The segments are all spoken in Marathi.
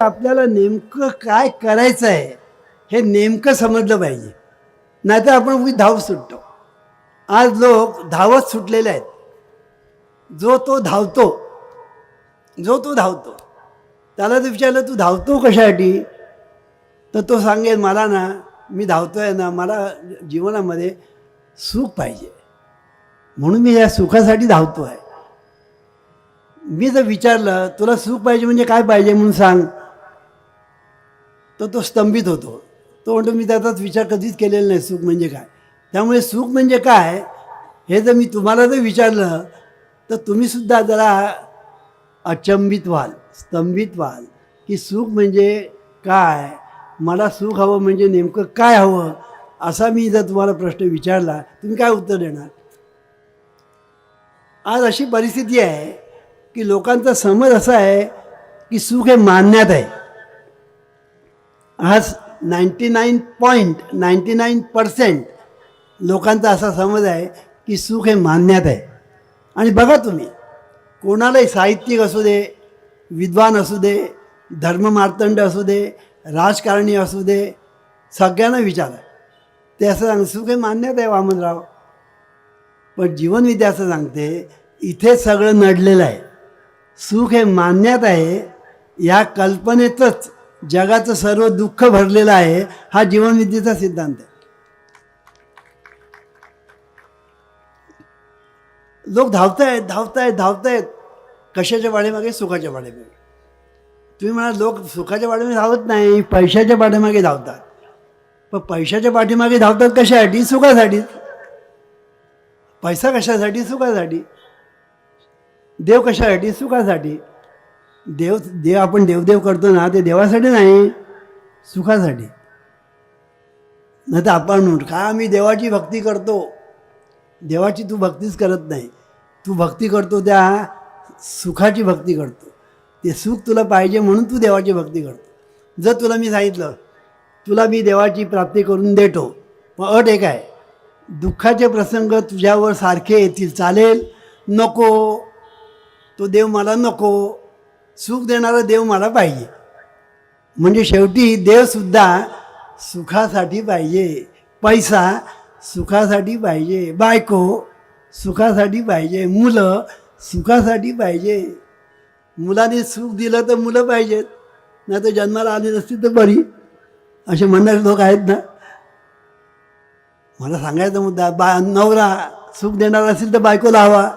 आपल्याला नेमकं काय करायचं आहे हे नेमकं समजलं पाहिजे. नाहीतर आपण उगी धाव सुटतो. आज लोक धावत सुटलेले आहेत. जो तो धावतो जो तो धावतो त्याला जर विचारलं तू धावतो कशासाठी? तर तो सांगेल मला ना मी धावतोय ना मला जीवनामध्ये सुख पाहिजे. म्हणून मी या सुखासाठी धावतो आहे मी जर विचारलं तुला सुख पाहिजे म्हणजे काय पाहिजे म्हणून सांग. तर तो स्तंभित होतो. तो म्हणतो मी त्याचाच विचार कधीच केलेला नाही सुख म्हणजे काय? त्यामुळे सुख म्हणजे काय? हे जर मी तुम्हाला जर विचारलं तर तुम्हीसुद्धा जरा अचंबित व्हाल स्तंभित व्हाल की सुख म्हणजे काय? मला सुख हवं म्हणजे नेमकं काय हवं? असा मी जर तुम्हाला प्रश्न विचारला तुम्ही काय उत्तर देणार? आज अशी परिस्थिती आहे की लोकांचा समज असा आहे की सुख हे मानण्यात आहे. आज ninety nine point ninety nine percent लोकांचा असा समज आहे की सुख हे मान्यात आहे. आणि बघा तुम्ही कोणालाही साहित्यिक असू दे विद्वान असू दे धर्ममार्तंड असू दे राजकारणी असू दे सगळ्यांना विचारा. ते असं सांग सुख हे मान्यात आहे वामनराव. पण जीवनविद्या असं सांगते इथे सगळं नडलेलं आहे. सुख हे मान्यात आहे या कल्पनेतच जगाचं सर्व दुःख भरलेलं आहे हा जीवनविद्येचा सिद्धांत आहे. लोक धावतायत धावतायत धावतायत कशाच्या वाढीमागे सुखाच्या वाढीमागे तुम्ही म्हणाल लोक सुखाच्या वाढीमागे धावत नाही पैशाच्या पाठीमागे धावतात. पण पैशाच्या पाठीमागे धावतात कशासाठी? सुखासाठी. पैसा कशासाठी? सुखासाठी. देव कशासाठी? सुखासाठी. देव देव आपण देवदेव करतो ना ते देवासाठी नाही सुखासाठी. नाही तर आपण का मी देवाची भक्ती करतो? देवाची तू भक्तीच करत नाही. तू भक्ती करतो त्या सुखाची भक्ती करतो. ते सुख तुला पाहिजे म्हणून तू देवाची भक्ती करतो. जर तुला मी सांगितलं तुला मी देवाची प्राप्ती करून देतो मग अट एक आहे. दुःखाचे प्रसंग तुझ्यावर सारखे येतील चालेल नको. तो देव मला नको. सुख देणारा देव मला पाहिजे. म्हणजे शेवटी देवसुद्धा सुखासाठी पाहिजे. पैसा सुखासाठी पाहिजे. बायको सुखासाठी पाहिजे. मुलं सुखासाठी पाहिजे. मुलाने सुख दिलं तर मुलं पाहिजेत. नाही तर जन्माला आली नसतील तर बरी. असे म्हणणारे लोक आहेत ना. मला सांगायचा मुद्दा बा नवरा सुख देणारा असेल तर बायकोला हवा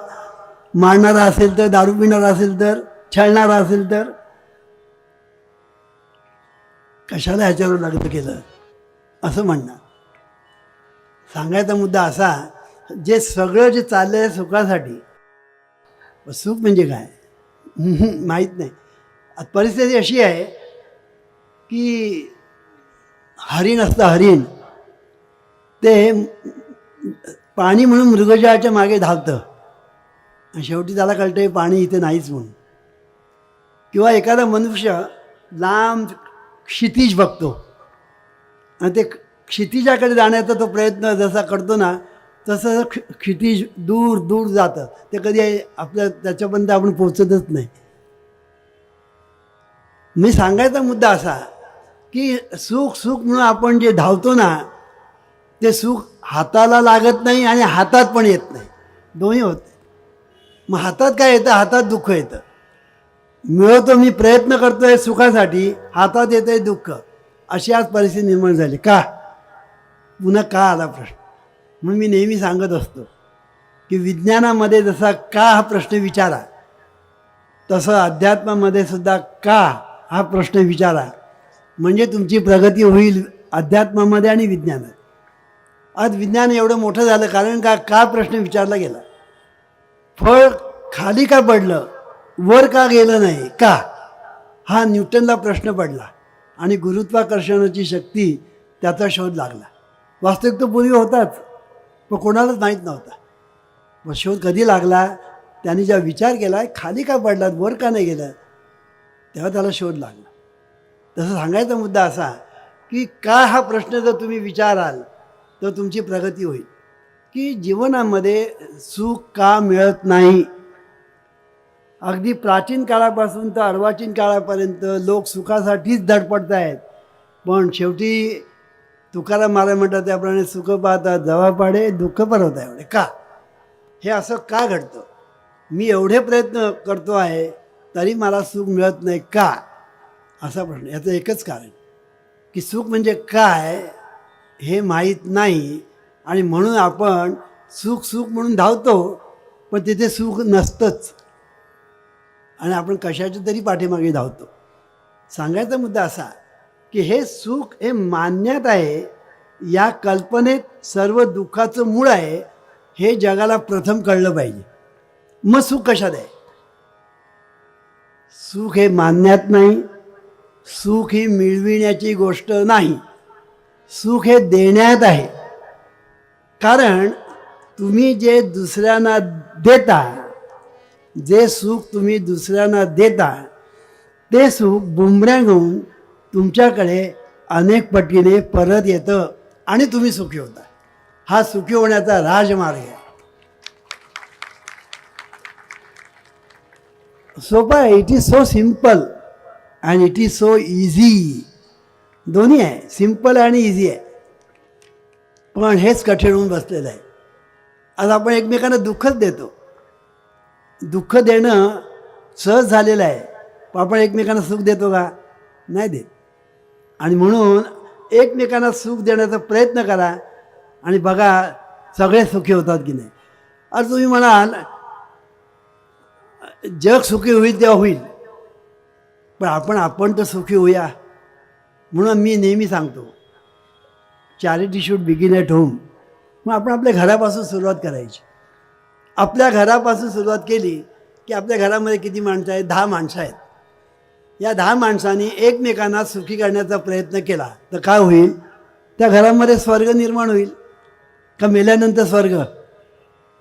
मारणारा असेल तर दारू पिणारा असेल तर छळणारा असेल तर कशाला ह्याच्यावर लग्न केलं? असं म्हणणं. सांगायचा मुद्दा असा जे सगळं जे चाललं आहे सुखासाठी सुख म्हणजे काय? माहीत नाही. आता परिस्थिती अशी आहे की हरिण असतं हरिण. ते पाणी म्हणून मृगजळाच्या मागे धावतं. आणि शेवटी त्याला कळतं पाणी इथे नाहीच म्हणून. किंवा एखादा मनुष्य लांब क्षितिज बघतो. आणि ते क्षितिजाकडे जाण्याचा तो प्रयत्न जसा करतो ना तसं क्ष क्षितिज दूर दूर जातं. ते कधी आपल्या त्याच्यापर्यंत आपण पोचतच नाही. मी सांगायचा मुद्दा असा की सुख सुख म्हणून आपण जे धावतो ना ते सुख हाताला लागत नाही आणि हातात पण येत नाही. दोन्ही होते. मग हातात काय येतं? हातात दुःख येतं. मिळवतो मी प्रयत्न करतोय सुखासाठी हातात येत आहे दुःख. अशी आज परिस्थिती निर्माण झाली. का? पुन्हा का आला प्रश्न? म्हणून मी नेहमी सांगत असतो की विज्ञानामध्ये जसा का हा प्रश्न विचारा तसं अध्यात्मामध्ये सुद्धा का हा प्रश्न विचारा म्हणजे तुमची प्रगती होईल अध्यात्मामध्ये आणि विज्ञानात. आज विज्ञान एवढं मोठं झालं कारण का? का प्रश्न विचारला गेला? फळ खाली का पडलं? वर का गेलं नाही? का? हा न्यूटनला प्रश्न पडला आणि गुरुत्वाकर्षणाची शक्ती त्याचा शोध लागला. वास्तविक तो पूर्वी होताच पण कोणालाच माहीत नव्हता. मग शोध कधी लागला? त्याने ज्या विचार केला खाली का पडला वर का नाही गेलं तेव्हा त्याला शोध लागला. तसं सांगायचा मुद्दा असा की का हा प्रश्न जर तुम्ही विचाराल तर तुमची प्रगती होईल. की जीवनामध्ये सुख का मिळत नाही? अगदी प्राचीन काळापासून तर अर्वाचीन काळापर्यंत लोक सुखासाठीच धडपडत आहेत पण शेवटी तुकाराम महाराज म्हणतात त्याप्रमाणे सुख पाहता जवा पाडे दुःख परवता एवढे. का? हे असं का घडतं? मी एवढे प्रयत्न करतो आहे तरी मला सुख मिळत नाही का? असा प्रश्न. याचं एकच कारण की सुख म्हणजे काय हे माहीत नाही. आणि म्हणून आपण सुख सुख म्हणून धावतो पण तिथे सुख नसतंच. आणि आपण कशाच्या तरी पाठीमागे धावतो. सांगायचा मुद्दा असा की हे सुख हे मान्यात आहे. या कल्पनेत सर्व दुःखाचं मूळ आहे. हे जगाला प्रथम कळलं पाहिजे. मग सुख कशात आहे? सुख हे मानण्यात नाही. सुख ही मिळविण्याची गोष्ट नाही. सुख हे देण्यात आहे. कारण तुम्ही जे दुसऱ्यांना देता जे सुख तुम्ही दुसऱ्यांना देता ते सुख बुमऱ्यांग होऊन तुमच्याकडे अनेक पटीने परत येतं आणि तुम्ही सुखी होता. हा सुखी होण्याचा राजमार्ग आहे. सोपा आहे it is so simple and it is so easy दोन्ही आहे. सिंपल आणि इझी आहे. पण हेच कठीण होऊन बसलेलं आहे. आज आपण एकमेकांना दुःखच देतो. दुःख देणं सहज झालेलं आहे. आपण एकमेकांना सुख देतो का? नाही देत. आणि म्हणून एकमेकांना सुख देण्याचा प्रयत्न करा आणि बघा सगळे सुखी होतात की नाही. अरे तुम्ही म्हणाल जग सुखी होईल तेव्हा होईल. पण आपण आपण तर सुखी होऊया. म्हणून मी नेहमी सांगतो charity should begin at home मग आपण आपल्या घरापासून सुरुवात करायची. आपल्या घरापासून सुरुवात केली की आपल्या घरामध्ये किती माणसं आहेत? दहा माणसं आहेत. या दहा माणसांनी एकमेकांना सुखी करण्याचा प्रयत्न केला. तर काय होईल? त्या घरामध्ये स्वर्ग निर्माण होईल. का मेल्यानंतर स्वर्ग?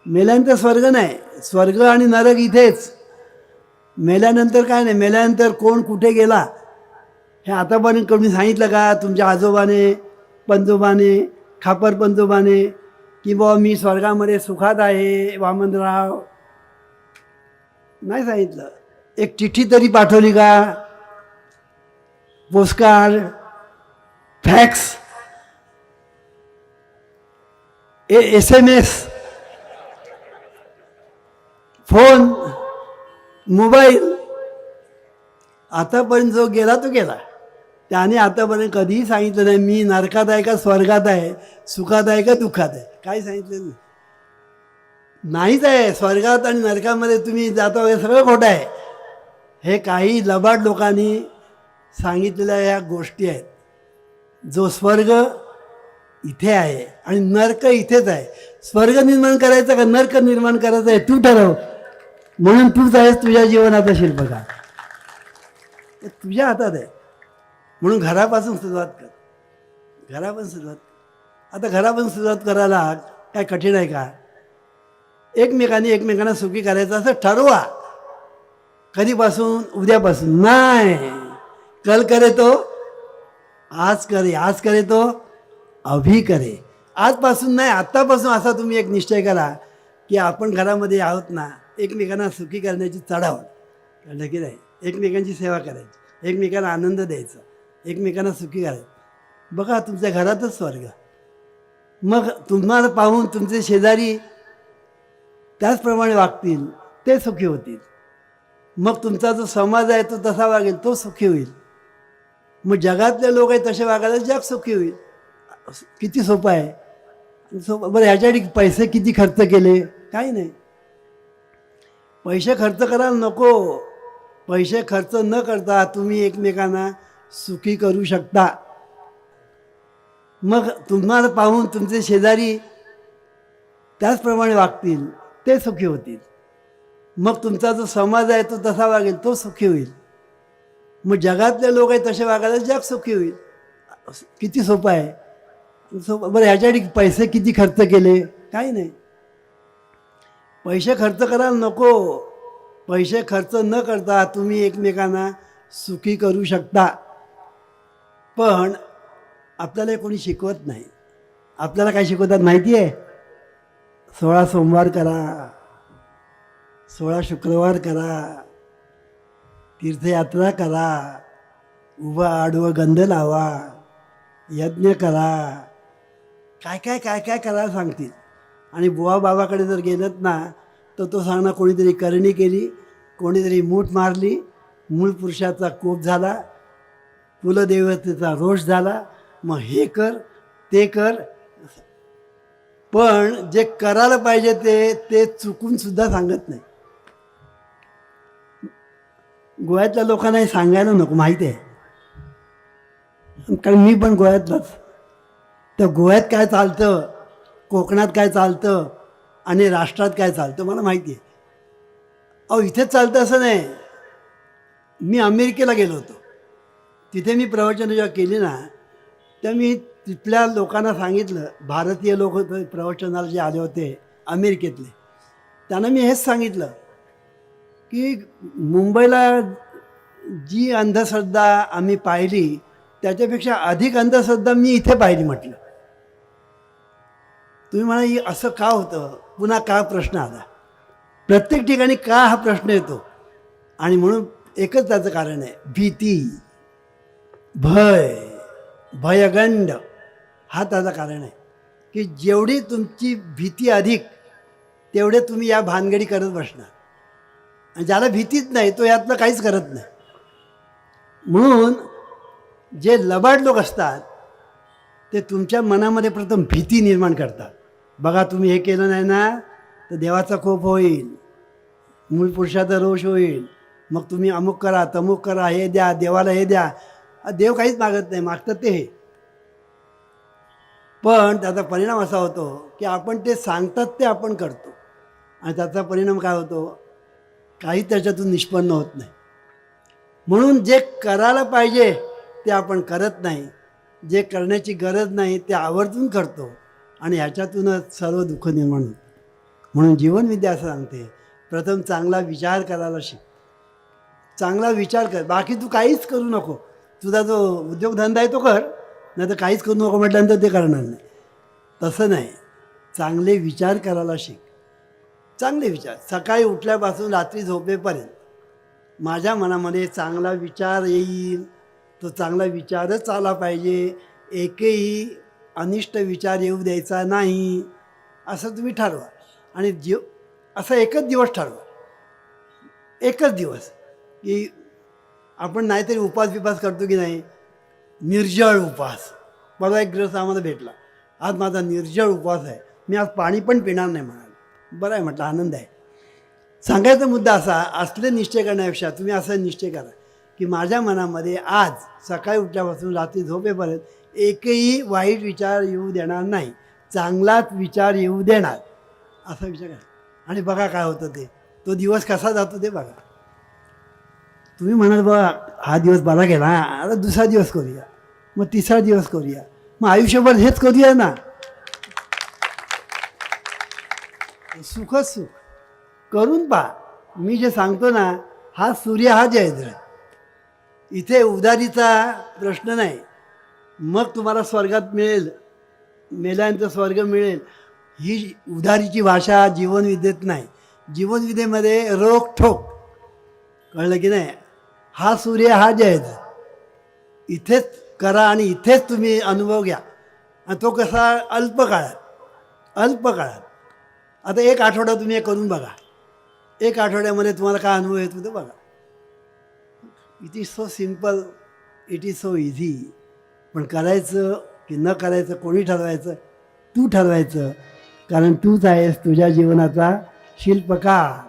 मेल्यानंतर स्वर्ग नाही. स्वर्ग आणि नरक इथेच. मेल्यानंतर काय नाही? मेल्यानंतर कोण कुठे गेला? हे आतापर्यंत कोणी सांगितलं का? तुमच्या आजोबाने पंजोबाने खापर पंजोबाने की बा मी स्वर्गामध्ये सुखात आहे वामनराव. नाही सांगितलं. एक चिठ्ठी तरी पाठवली का? Postcard fax A S M S phone mobile. आतापर्यंत जो गेला तो गेला. त्याने आतापर्यंत कधीही सांगितलं नाही मी नरकात आहे का स्वर्गात आहे सुखात आहे का दुःखात आहे? काय सांगितलं नाही. नाहीच आहे स्वर्गात आणि नरकामध्ये तुम्ही जाता वगैरे सगळं खोटं आहे. हे काही लबाड लोकांनी सांगितलेल्या या गोष्टी आहेत. जो स्वर्ग इथे आहे आणि नर्क इथेच आहे. स्वर्ग निर्माण करायचं का नर्क निर्माण करायचं आहे तू ठरव. म्हणून तूच आहेस तुझ्या जीवनाचा शिल्पकार. हे तुझ्या हातात आहे. म्हणून घरापासून सुरुवात कर. घरापासून सुरुवात कर. आता घरापासून सुरुवात करायला काय कठीण आहे का? एकमेकांनी एकमेकांना सुखी करायचं असं ठरवा. कधीपासून? उद्यापासून. नाही. कल करे तो आज करे आज करे तो अभी करे. आजपासून नाही आत्तापासून असा तुम्ही एक निश्चय करा की आपण घरामध्ये आहोत ना एकमेकांना सुखी करण्याची चढावड कळलं की नाही? एकमेकांची सेवा करायची. एकमेकांना आनंद द्यायचा. एकमेकांना सुखी करायचं बघा तुमच्या घरातच स्वर्ग. मग तुम्हाला पाहून तुमचे शेजारी त्याचप्रमाणे वागतील ते सुखी होतील. मग तुमचा जो समाज आहे तो तसा वागेल तो सुखी होईल. मग जगातले लोक आहेत तसे वागायला जग सुखी होईल. किती सोपं आहे. सोपं बरं ह्याच्यासाठी पैसे किती खर्च केले? काही नाही. पैसे खर्च करायला नको. पैसे खर्च न करता तुम्ही एकमेकांना सुखी करू शकता. मग तुम्हाला पाहून तुमचे शेजारी त्याचप्रमाणे वागतील ते सुखी होतील. मग तुमचा जो समाज आहे तो तसा वागेल तो सुखी होईल. मग जगातले लोक आहेत तसे वागायला जग सुखी होईल. किती सोपं आहे. सोपं बरं ह्याच्यासाठी पैसे किती खर्च केले? काही नाही. पैसे खर्च करायला नको. पैसे खर्च न करता तुम्ही एकमेकांना सुखी करू शकता. पण आपल्याला कोणी शिकवत नाही. आपल्याला काय शिकवतात माहिती आहे सोळा सोमवार करा. सोळा शुक्रवार करा. तीर्थयात्रा करा. उभं आडवं गंध लावा. यज्ञ करा. काय काय काय काय करा सांगतील? आणि बुवा बाबाकडे जर गेलत ना तर तो सांगणार कोणीतरी करणी केली कोणीतरी मूठ मारली मूळ पुरुषाचा कोप झाला कुलदेवतेचा रोष झाला. मग हे कर ते कर. पण जे करायला पाहिजे ते ते चुकून सुद्धा सांगत नाही. गोव्यातल्या लोकांना हे सांगायला नको माहिती आहे. कारण मी पण गोव्यातलाच. तर गोव्यात काय चालतं कोकणात काय चालतं आणि राष्ट्रात काय चालतं मला माहिती आहे. अहो इथेच चालतं असं नाही. मी अमेरिकेला गेलो होतो. तिथे मी प्रवचन जेव्हा केली ना तर मी तिथल्या लोकांना सांगितलं भारतीय लोक होते प्रवचनाला जे आले होते अमेरिकेतले त्यांना मी हेच सांगितलं की मुंबईला जी अंधश्रद्धा आम्ही पाहिली त्याच्यापेक्षा अधिक अंधश्रद्धा मी इथे पाहिली म्हटलं. तुम्ही म्हणा असं का होतं? पुन्हा का प्रश्न आला? प्रत्येक ठिकाणी का हा प्रश्न येतो? आणि म्हणून एकच त्याचं कारण आहे भीती. भय भयगंड. हा त्याचं कारण आहे. की जेवढी तुमची भीती अधिक तेवढे तुम्ही या भानगडी करत बसणार. आणि ज्याला भीतीच नाही तो यातलं काहीच करत नाही. म्हणून जे लबाड लोक असतात ते तुमच्या मनामध्ये प्रथम भीती निर्माण करतात. बघा तुम्ही हे केलं नाही ना तर देवाचा खोप होईल. मूळ पुरुषाचा रोष होईल. मग तुम्ही अमुक करा तमुक करा हे द्या देवाला हे द्या. देव काहीच मागत नाही मागतात ते हे. पण त्याचा परिणाम असा होतो की आपण ते सांगतात ते आपण करतो. आणि त्याचा परिणाम काय होतो? काही त्याच्यातून निष्पन्न होत नाही. म्हणून जे करायला पाहिजे ते आपण करत नाही. जे करण्याची गरज नाही ते आवर्जून करतो. आणि ह्याच्यातूनच सर्व दुःख निर्माण होतं. म्हणून जीवनविद्या असं सांगते प्रथम चांगला विचार करायला शिक. चांगला विचार कर. बाकी तू काहीच करू नको. तुझा जो उद्योगधंदा आहे तो कर नाही तर काहीच करू नको म्हटल्यानंतर ते करणार नाही. तसं नाही. चांगले विचार करायला शिक. चांगले विचार. सकाळी उठल्यापासून रात्री झोपेपर्यंत माझ्या मनामध्ये चांगला विचार येईल. तो चांगला विचारच आला पाहिजे. एकही अनिष्ट विचार येऊ द्यायचा नाही. असं तुम्ही ठरवा. आणि जीव असा एकच दिवस ठरवा. एकच दिवस की आपण नाहीतरी उपास बिपास करतो की नाही? निर्जळ उपास. परवा एक ग्रस्त आम्हाला भेटला. आज माझा निर्जळ उपवास आहे. मी आज पाणी पण पिणार नाही म्हणाल. बरं आहे म्हटलं आनंद आहे. सांगायचा मुद्दा असा असले निश्चय करण्यापेक्षा तुम्ही असा निश्चय करा की माझ्या मनामध्ये आज सकाळी उठल्यापासून रात्री झोपेपर्यंत एकही वाईट विचार येऊ देणार नाही. चांगलाच विचार येऊ देणार. असा विचार करा. आणि बघा काय होतं ते. तो दिवस कसा जातो ते बघा. तुम्ही म्हणाल बा हा दिवस बरा गेला आता दुसरा दिवस करूया. मग तिसरा दिवस करूया. मग आयुष्यभर हेच करूया ना. सुखच सुख. करून पहा. मी जे सांगतो ना हा सूर्य हा जयद्र इथे उदारीचा प्रश्न नाही. मग तुम्हाला स्वर्गात मिळेल. मेल्यानंतर स्वर्ग मिळेल. ही उधारीची भाषा जीवनविद्येत नाही. जीवनविद्येमध्ये रोख ठोक कळलं की नाही? हा सूर्य हा जयद्र इथेच करा आणि इथेच तुम्ही अनुभव घ्या. आणि तो कसा अल्प काळात अल्प काळात. आता एक आठवडा तुम्ही हे करून बघा. एक आठवड्यामध्ये तुम्हाला काय अनुभव येतो ते बघा. It is so simple it is so easy पण करायचं की न करायचं कोणी ठरवायचं? तू ठरवायचं. कारण तूच आहेस तुझ्या जीवनाचा शिल्पकार.